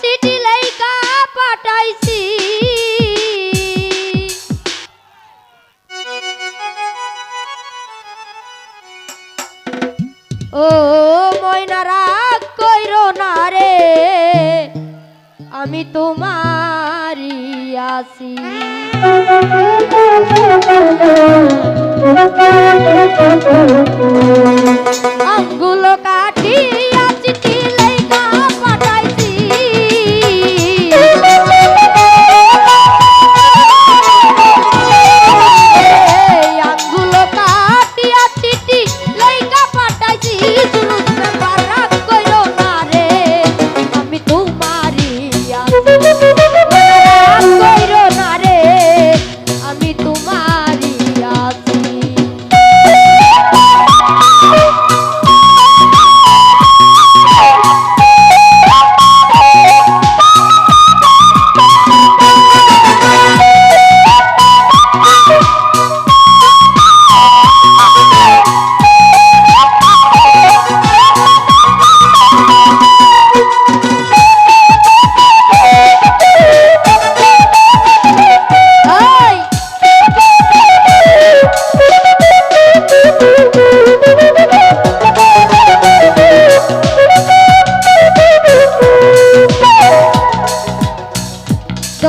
চিঠি লাইকা পাঠাইছি। ও ময়নারা কইর না রে আমি তোমারি আসি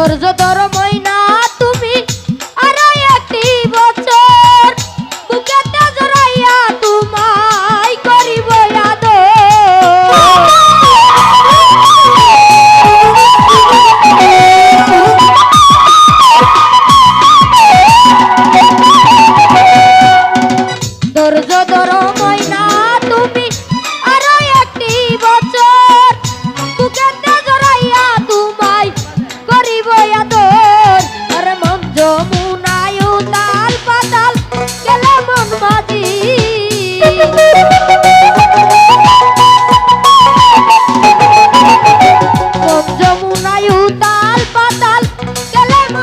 ধৈর্য ধর ময়না তুমি আরও একটি বছর। বুকেতে জড়াইয়া তোমায় করিব ধৈর্য ধর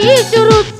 Берегись, руки!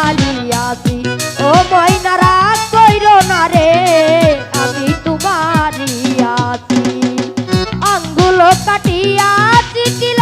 কাটিয়া চিঠিলা